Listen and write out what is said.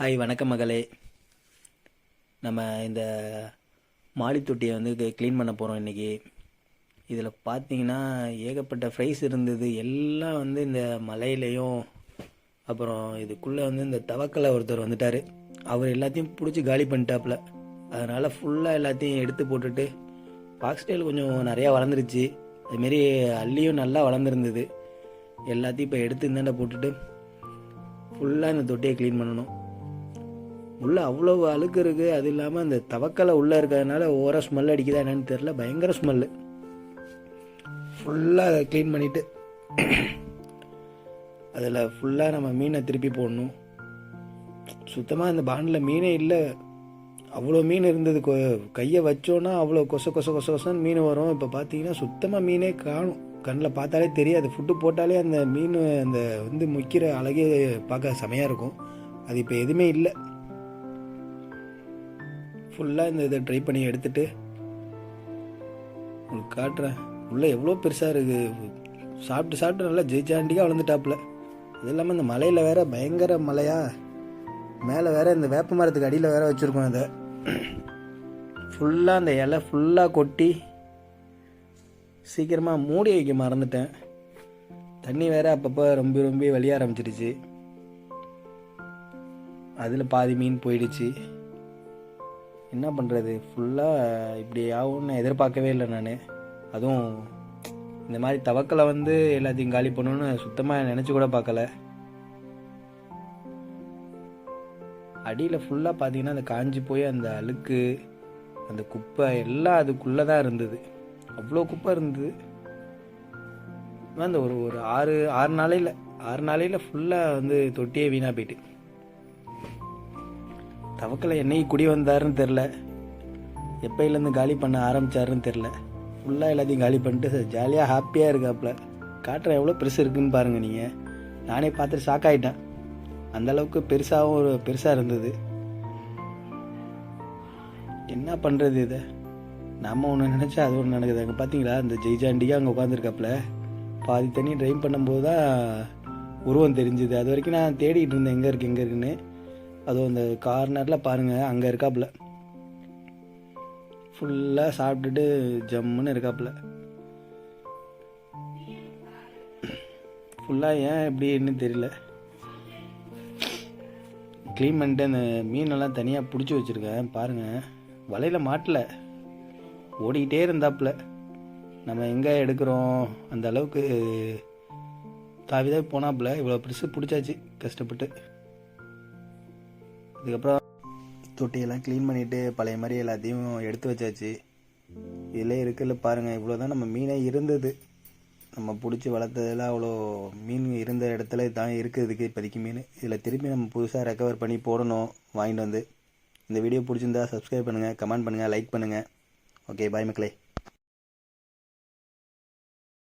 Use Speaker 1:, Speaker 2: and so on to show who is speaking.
Speaker 1: Hi வணக்கம் மகளே. நம்ம இந்த மாடி தொட்டியை வந்து க்ளீன் பண்ண போகிறோம் இன்றைக்கி இதில் பார்த்தீங்கன்னா ஏகப்பட்ட ஃப்ரைஸ் இருந்தது. எல்லாம் வந்து இந்த மலையிலையும் அப்புறம் இதுக்குள்ளே வந்து இந்த தவக்கலை ஒருத்தர் வந்துட்டார். அவர் எல்லாத்தையும் பிடிச்சி காலி பண்ணிட்டாப்புல. அதனால் ஃபுல்லாக எல்லாத்தையும் எடுத்து போட்டுட்டு பாக்ஸ்டைல் கொஞ்சம் நிறையா வளர்ந்துருச்சு. அதுமாரி அள்ளியும் நல்லா வளர்ந்துருந்தது. எல்லாத்தையும் இப்போ எடுத்து இந்தாண்ட போட்டுட்டு ஃபுல்லாக இந்த தொட்டியை க்ளீன் பண்ணணும். உள்ளே அவ்வளோ அழுக்கு இருக்குது அது இல்லாமல் அந்த தவக்கலை உள்ளே இருக்கிறதுனால ஓர ஸ்மெல் அடிக்குதா என்னன்னு தெரில பயங்கர ஸ்மெல்லு ஃபுல்லாக அதை க்ளீன் பண்ணிவிட்டு அதில் ஃபுல்லாக நம்ம மீனை திருப்பி போடணும். சுத்தமாக அந்த பாண்டில் மீனே இல்லை. அவ்வளோ மீன் இருந்தது கொ கையை வச்சோன்னா அவ்வளோ கொச கொச கொச கொசன்னு மீன் வரும். இப்போ பார்த்தீங்கன்னா சுத்தமாக மீனே காணும். கண்ணில் பார்த்தாலே தெரியாது. ஃபுட்டு போட்டாலே அந்த மீன் அந்த வந்து முக்கிற அழகே பார்க்க செமையாக இருக்கும். அது இப்போ எதுவுமே இல்லை. ஃபுல்லாக இந்த இதை ட்ரை பண்ணி எடுத்துட்டு உங்களுக்கு காட்டுறேன். உள்ளே எவ்வளோ பெருசாக இருக்குது சாப்பிட்டு சாப்பிட்டு நல்லா ஜெயிச்சாண்டியாக வளர்ந்துட்டாப்புல. அது இல்லாமல் இந்த மலையில் வேற பயங்கர மலையாக மேலே வேற இந்த வேப்ப மரத்துக்கு அடியில் வேற வச்சுருக்கோம் இதை. ஃபுல்லாக அந்த இலை ஃபுல்லாக கொட்டி சீக்கிரமாக மூடி வைக்க மறந்துட்டேன். தண்ணி வேற அப்பப்போ ரொம்ப ரொம்ப வழிய ஆரம்பிச்சிருச்சு அதில் பாதி மீன் போயிடுச்சு. என்ன பண்ணுறது ஃபுல்லாக இப்படி ஆகும்னு எதிர்பார்க்கவே இல்லை நான். அதுவும் இந்த மாதிரி தவக்கலை வந்து எல்லாத்தையும் காலி பண்ணணும்னு சுத்தமாக நினச்சி கூட பார்க்கல. அடியில் ஃபுல்லாக பார்த்தீங்கன்னா அந்த காஞ்சி போய் அந்த அழுக்கு அந்த குப்பை எல்லாம் அதுக்குள்ளே தான் இருந்தது. அவ்வளோ குப்பை இருந்தது. அந்த ஒரு ஒரு ஆறு ஆறு நாளையில் ஆறு நாளையில் ஃபுல்லாக வந்து தொட்டியே வீணாக போயிட்டு. தவக்கலை என்னைக்கு குடி வந்தாருன்னு தெரில எப்பையிலேருந்து காலி பண்ண ஆரம்பிச்சாருன்னு தெரில ஃபுல்லாக எல்லாத்தையும் காலி பண்ணிட்டு ஜாலியாக ஹாப்பியாக இருக்காப்புல. காட்டுற எவ்வளோ பெருசு இருக்குன்னு பாருங்கள் நீங்கள் நானே பார்த்துட்டு ஷாக் ஆகிட்டேன் அந்த அளவுக்கு பெருசாகவும் ஒரு பெருசாக இருந்தது. என்ன பண்ணுறது இதை? நம்ம ஒன்று நினச்சா அது ஒன்று நடக்குது. அங்கே பார்த்தீங்களா அந்த ஜெய்ஜாண்டியாக அங்கே உட்காந்துருக்காப்புல பாதி தண்ணி ட்ரைன் பண்ணும்போது தான் உருவம் தெரிஞ்சுது. அது வரைக்கும் நான் தேடிக்கிட்டு இருந்தேன் எங்கே இருக்குது எங்கே இருக்குன்னு. அதுவும் அந்த கார்னரில் பாருங்கள் அங்கே இருக்காப்புல. ஃபுல்லாக சாப்பிட்டுட்டு ஜம்முன்னு இருக்காப்புல. ஃபுல்லாக ஏன் எப்படின்னு தெரியல. க்ளீன் பண்ணிட்டு அந்த மீனெல்லாம் தனியாக பிடிச்சி வச்சுருக்கேன் பாருங்கள் வலையில் மாட்டல. ஓடிக்கிட்டே இருந்தாப்புல. நம்ம எங்கே எடுக்கிறோம்? அந்த அளவுக்கு தாவிதான் போனாப்புல. இவ்வளோ பெருசு பிடிச்சாச்சு கஷ்டப்பட்டு. அதுக்கப்புறம் தொட்டியெல்லாம் க்ளீன் பண்ணிவிட்டு பழைய மாதிரி எல்லாத்தையும் எடுத்து வச்சாச்சு. இதில் இருக்குல்ல பாருங்கள் இவ்வளோ தான் நம்ம மீனே இருந்தது. நம்ம பிடிச்சி வளர்த்ததில் அவ்வளோ மீன் இருந்த இடத்துல தான் இருக்குது இப்போதைக்கு மீன். இதில் திருப்பி நம்ம புதுசாக ரெக்கவர் பண்ணி போடணும் வாங்கிட்டு வந்து. இந்த வீடியோ பிடிச்சிருந்தா சப்ஸ்கிரைப் பண்ணுங்கள் கமெண்ட் பண்ணுங்கள் லைக் பண்ணுங்கள் ஓகே பாய் மக்களே.